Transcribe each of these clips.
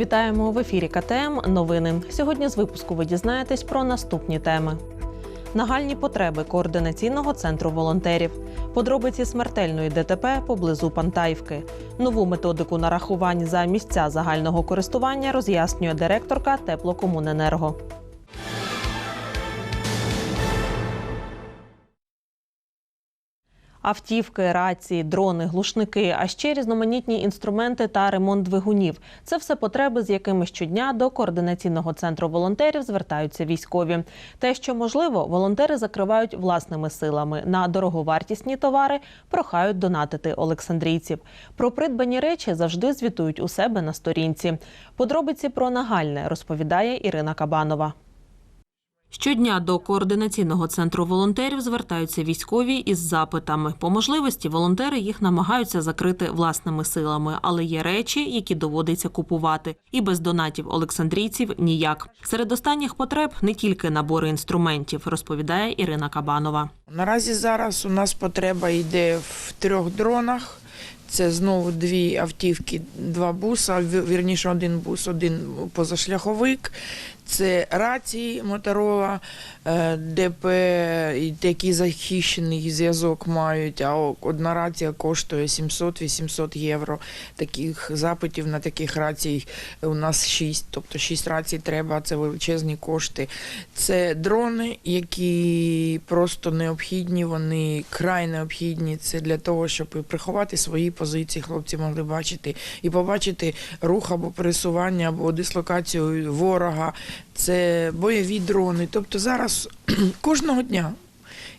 Вітаємо в ефірі КТМ. Новини. Сьогодні з випуску ви дізнаєтесь про наступні теми: нагальні потреби координаційного центру волонтерів, подробиці смертельної ДТП поблизу Пантаївки. Нову методику нарахувань за місця загального користування роз'яснює директорка Теплокомуненерго. Автівки, рації, дрони, глушники, а ще різноманітні інструменти та ремонт двигунів це все потреби, з якими щодня до координаційного центру волонтерів звертаються військові. Те, що можливо, волонтери закривають власними силами на дороговартісні товари, прохають донатити олександрійців. Про придбані речі завжди звітують у себе на сторінці. Подробиці про нагальне розповідає Ірина Кабанова. Щодня до координаційного центру волонтерів звертаються військові із запитами. По можливості волонтери їх намагаються закрити власними силами, але є речі, які доводиться купувати. І без донатів олександрійців ніяк. Серед останніх потреб не тільки набори інструментів, розповідає Ірина Кабанова. Наразі зараз у нас потреба йде в трьох дронах. Це знову дві автівки, два буса, вірніше один бус, один позашляховик. Це рації Моторола, е, ДП, і такі захищений зв'язок мають, а одна рація коштує 700-800 євро. Таких запитів на таких рацій у нас шість, тобто шість рацій треба, це величезні кошти. Це дрони, які просто необхідні, вони край необхідні. Це для того, щоб приховати свої позиції, хлопці могли бачити і побачити рух або пересування, або дислокацію ворога. Це бойові дрони. Тобто зараз кожного дня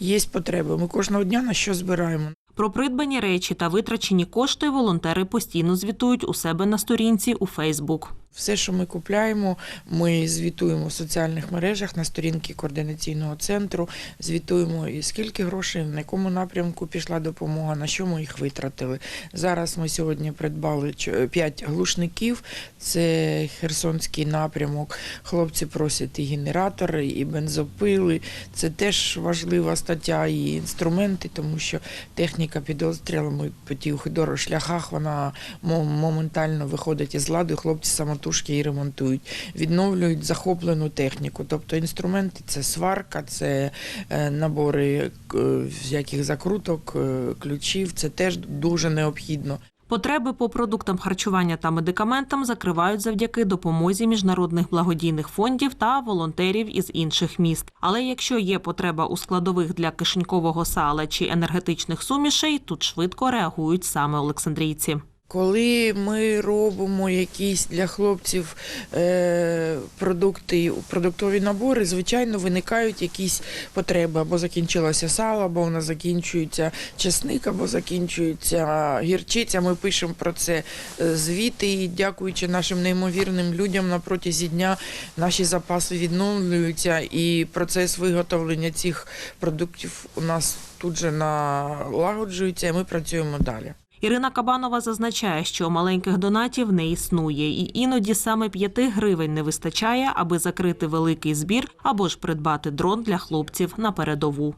є потреби. Ми кожного дня на що збираємо. Про придбані речі та витрачені кошти волонтери постійно звітують у себе на сторінці у Фейсбук. Все, що ми купляємо, ми звітуємо в соціальних мережах на сторінки координаційного центру. Звітуємо і скільки грошей, на якому напрямку пішла допомога, на що ми їх витратили. Зараз ми сьогодні придбали 5 глушників. Це Херсонський напрямок. Хлопці просять і генератори, і бензопили. Це теж важлива стаття, і інструменти, тому що техніка під обстрілами по тих дорожшляхах вона моментально виходить із ладу. Хлопці самотужки її ремонтують, відновлюють захоплену техніку. Тобто інструменти це сварка, це е, набори е, всяких закруток, е, ключів. Це теж дуже необхідно. Потреби по продуктам харчування та медикаментам закривають завдяки допомозі міжнародних благодійних фондів та волонтерів із інших міст. Але якщо є потреба у складових для кишенькового сала чи енергетичних сумішей, тут швидко реагують саме олександрійці. Коли ми робимо якісь для хлопців е, продукти, продуктові набори, звичайно, виникають якісь потреби. Або закінчилося сало, або нас закінчується чесник, або закінчується гірчиця. Ми пишемо про це е, звіти. І дякуючи нашим неймовірним людям на протязі дня наші запаси відновлюються, і процес виготовлення цих продуктів у нас тут же налагоджується, і ми працюємо далі. Ірина Кабанова зазначає, що маленьких донатів не існує, і іноді саме п'яти гривень не вистачає, аби закрити великий збір або ж придбати дрон для хлопців на передову.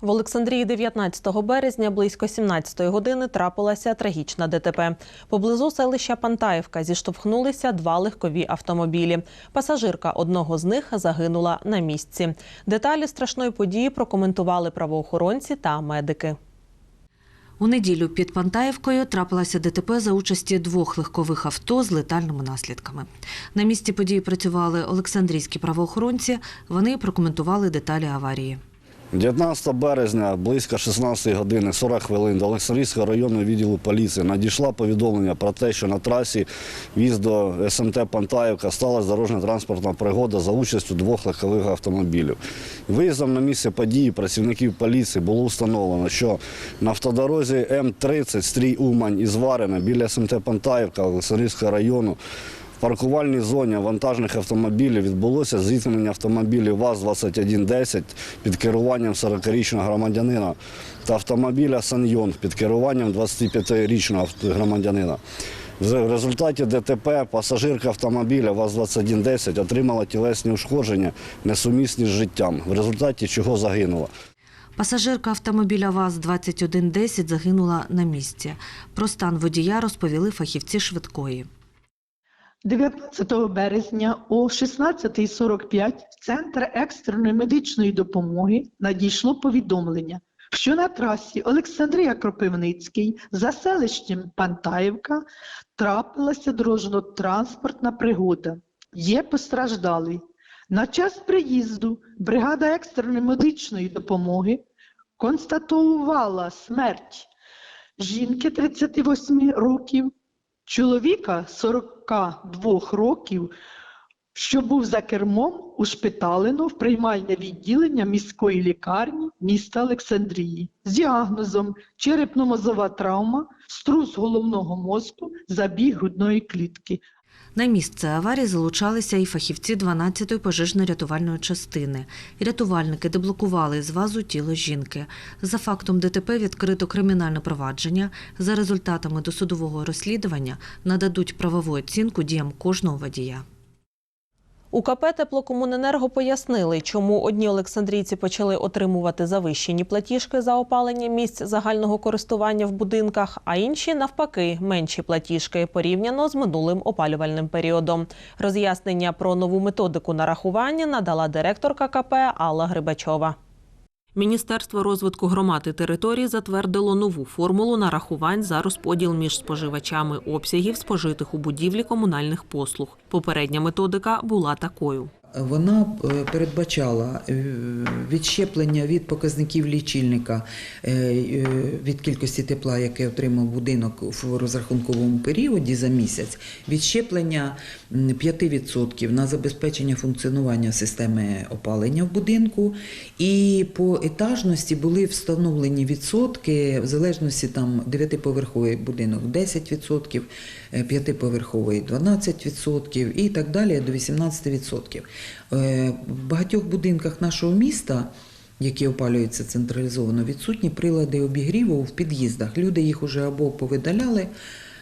В Олександрії 19 березня близько 17 години трапилася трагічна ДТП. Поблизу селища Пантаївка зіштовхнулися два легкові автомобілі. Пасажирка одного з них загинула на місці. Деталі страшної події прокоментували правоохоронці та медики. У неділю під Пантаївкою трапилася ДТП за участі двох легкових авто з летальними наслідками. На місці події працювали олександрійські правоохоронці. Вони прокоментували деталі аварії. 19 березня близько 16 години 40 хвилин до Олександрійського районного відділу поліції надійшло повідомлення про те, що на трасі в'їзд до СМТ Пантаївка сталася дорожньо-транспортна пригода за участю двох легкових автомобілів. Виїздом на місце події працівників поліції було встановлено, що на автодорозі М-30 стрій Умань із Варина біля СМТ Пантаївка Олександрійського району в паркувальній зоні вантажних автомобілів відбулося зіткнення автомобілів ВАЗ-2110 під керуванням 40-річного громадянина та автомобіля Саньйон під керуванням 25-річного громадянина. В результаті ДТП пасажирка автомобіля ВАЗ-2110 отримала тілесні ушкодження, несумісні з життям, в результаті чого загинула. Пасажирка автомобіля ВАЗ-2110 загинула на місці. Про стан водія розповіли фахівці швидкої. 19 березня о 16.45 в Центр екстреної медичної допомоги надійшло повідомлення, що на трасі Олександрія Кропивницький за селищем Пантаївка трапилася дорожньо-транспортна пригода. Є постраждалий. На час приїзду бригада екстреної медичної допомоги констатувала смерть жінки 38 років, чоловіка 42 років, що був за кермом, ушпиталено в приймальне відділення міської лікарні міста Олександрії з діагнозом черепно-мозова травма, струс головного мозку, забіг грудної клітки. На місце аварії залучалися і фахівці 12-ї пожежно-рятувальної частини. Рятувальники деблокували з вазу тіло жінки. За фактом ДТП відкрито кримінальне провадження. За результатами досудового розслідування нададуть правову оцінку діям кожного водія. У КП Теплокомуненерго пояснили, чому одні олександрійці почали отримувати завищені платіжки за опалення місць загального користування в будинках, а інші навпаки менші платіжки порівняно з минулим опалювальним періодом. Роз'яснення про нову методику нарахування надала директорка КП Алла Грибачова. Міністерство розвитку громад і територій затвердило нову формулу нарахувань за розподіл між споживачами обсягів спожитих у будівлі комунальних послуг. Попередня методика була такою. Вона е, передбачала е, відщеплення від показників лічильника е, від кількості тепла, яке отримав будинок в розрахунковому періоді за місяць, відщеплення м, 5% на забезпечення функціонування системи опалення в будинку. І по етажності були встановлені відсотки в залежності там 9-поверховий будинок 10%, е, 5-поверховий 12% і так далі до 18%. Е, В багатьох будинках нашого міста, які опалюються централізовано, відсутні прилади обігріву в під'їздах. Люди їх уже або повидаляли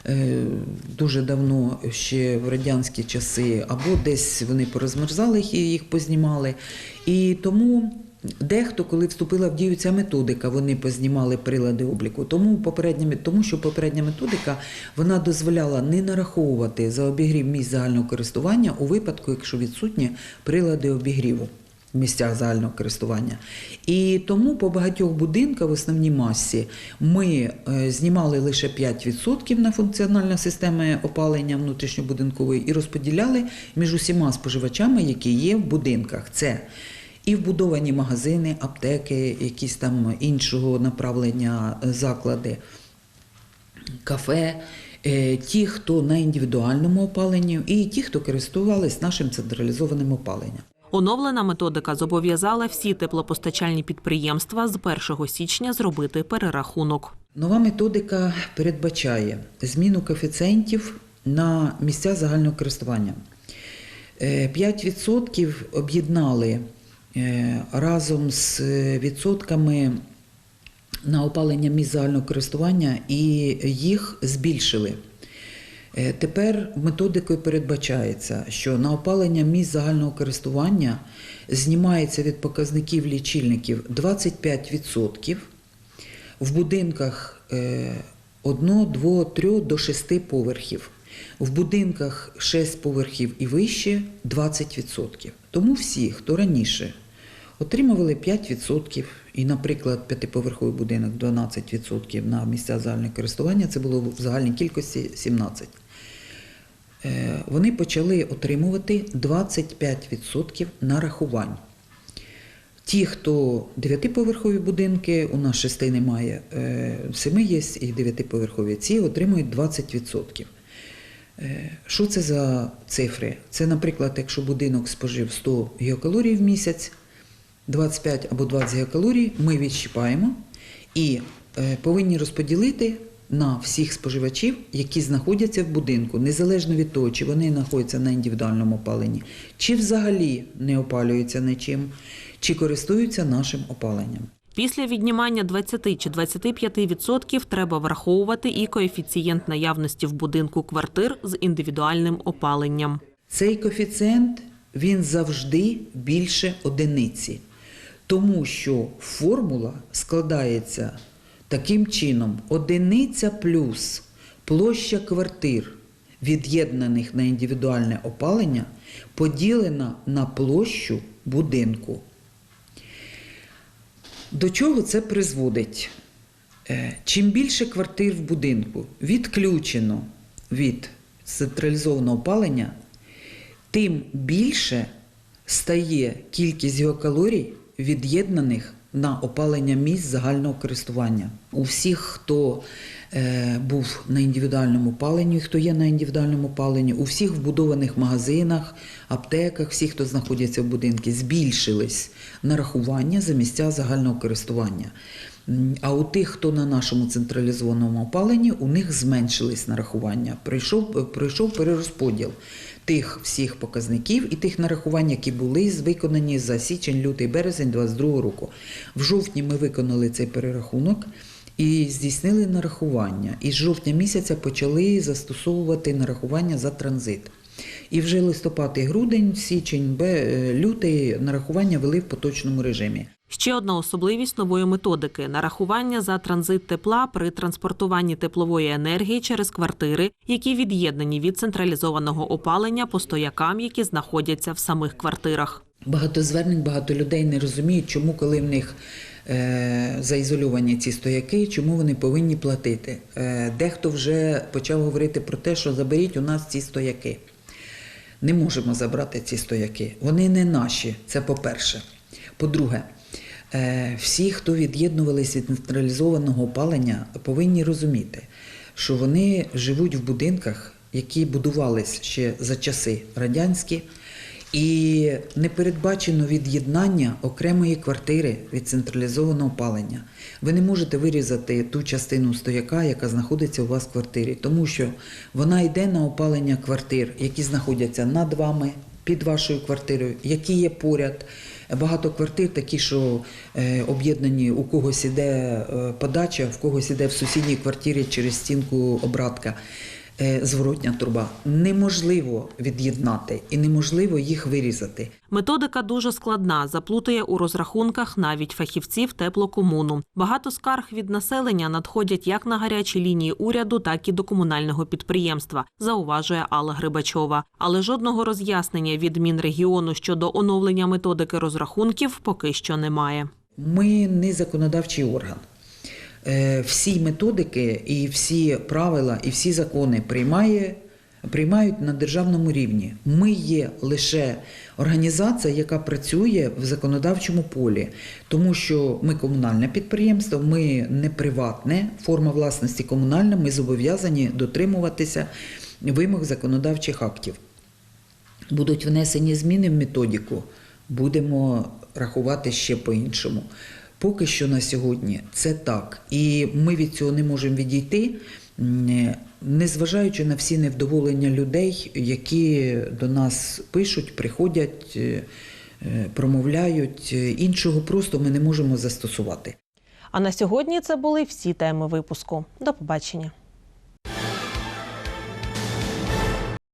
е, дуже давно, ще в радянські часи, або десь вони порозмерзали і їх познімали. І тому. Дехто, коли вступила в дію ця методика, вони познімали прилади обліку. Тому попередня тому що попередня методика вона дозволяла не нараховувати за обігрів місць загального користування у випадку, якщо відсутні прилади обігріву в місцях загального користування. І тому по багатьох будинках в основній масі ми е, знімали лише 5% на функціональну систему опалення внутрішньобудинкової і розподіляли між усіма споживачами, які є в будинках. Це і вбудовані магазини, аптеки, якісь там іншого направлення е, заклади, кафе, е, ті, хто на індивідуальному опаленні, і ті, хто користувались нашим централізованим опаленням. Оновлена методика зобов'язала всі теплопостачальні підприємства з 1 січня зробити перерахунок. Нова методика передбачає зміну коефіцієнтів на місця загального користування. Е, 5% об'єднали е, разом з відсотками на опалення місць загального користування і їх збільшили. Е, Тепер методикою передбачається, що на опалення місць загального користування знімається від показників лічильників 25%, в будинках 1, 2, 3 до 6 поверхів. В будинках 6 поверхів і вище 20%. Тому всі, хто раніше отримували 5%, і, наприклад, п'ятиповерховий будинок 12% на місця загального користування, це було в загальній кількості 17. Е, Вони почали отримувати 25% нарахувань. Ті, хто дев'ятиповерхові будинки, у нас шести немає, е, семи є і дев'ятиповерхові, ці отримують 20%. Е, Що це за цифри? Це, наприклад, якщо будинок спожив 100 гігакалорій в місяць, 25 або 20 гігакалорій ми відщипаємо і е, повинні розподілити на всіх споживачів, які знаходяться в будинку, незалежно від того, чи вони знаходяться на індивідуальному опаленні, чи взагалі не опалюються нічим, чи користуються нашим опаленням. Після віднімання 20 чи 25% треба враховувати і коефіцієнт наявності в будинку квартир з індивідуальним опаленням. Цей коефіцієнт він завжди більше одиниці, тому що формула складається таким чином: одиниця плюс площа квартир від'єднаних на індивідуальне опалення поділена на площу будинку. До чого це призводить? Е, Чим більше квартир в будинку відключено від централізованого опалення, тим більше стає кількість геокалорій, від'єднаних на опалення місць загального користування. У всіх, хто е, був на індивідуальному опаленні, хто є на індивідуальному опаленні, у всіх вбудованих магазинах, аптеках, всі, хто знаходяться в будинку, збільшились нарахування за місця загального користування. А у тих, хто на нашому централізованому опаленні, у них зменшились нарахування. Прийшов, пройшов перерозподіл тих всіх показників і тих нарахувань, які були виконані за січень, лютий, березень 2022 року. В жовтні ми виконали цей перерахунок. І здійснили нарахування. І з жовтня місяця почали застосовувати нарахування за транзит. І вже листопад і грудень, січень, лютий нарахування вели в поточному режимі. Ще одна особливість нової методики нарахування за транзит тепла при транспортуванні теплової енергії через квартири, які від'єднані від централізованого опалення по стоякам, які знаходяться в самих квартирах. Багато звернень, багато людей не розуміють, чому, коли в них е, заізольовані ці стояки, чому вони повинні платити. Е, дехто вже почав говорити про те, що заберіть у нас ці стояки. Не можемо забрати ці стояки. Вони не наші. Це по-перше. По-друге, всі, хто від'єднувалися від централізованого опалення, повинні розуміти, що вони живуть в будинках, які будувались ще за часи радянські. І не передбачено від'єднання окремої квартири від централізованого опалення. Ви не можете вирізати ту частину стояка, яка знаходиться у вас в квартирі, тому що вона йде на опалення квартир, які знаходяться над вами, під вашою квартирою, які є поряд. Багато квартир такі, що е, об'єднані, у когось іде е, подача, в когось іде в сусідній квартирі через стінку обратка зворотня труба. Неможливо від'єднати і неможливо їх вирізати. Методика дуже складна, заплутує у розрахунках навіть фахівців теплокомуну. Багато скарг від населення надходять як на гарячі лінії уряду, так і до комунального підприємства, зауважує Алла Грибачова. Але жодного роз'яснення від Мінрегіону щодо оновлення методики розрахунків поки що немає. Ми не законодавчий орган. Е, Всі методики і всі правила, і всі закони приймає, приймають на державному рівні. Ми є лише організація, яка працює в законодавчому полі, тому що ми комунальне підприємство, ми не приватне, форма власності комунальна, ми зобов'язані дотримуватися вимог законодавчих актів. Будуть внесені зміни в методику, будемо рахувати ще по-іншому. Поки що на сьогодні це так. І ми від цього не можемо відійти, незважаючи на всі невдоволення людей, які до нас пишуть, приходять, е, е, промовляють. Іншого просто ми не можемо застосувати. А на сьогодні це були всі теми випуску. До побачення.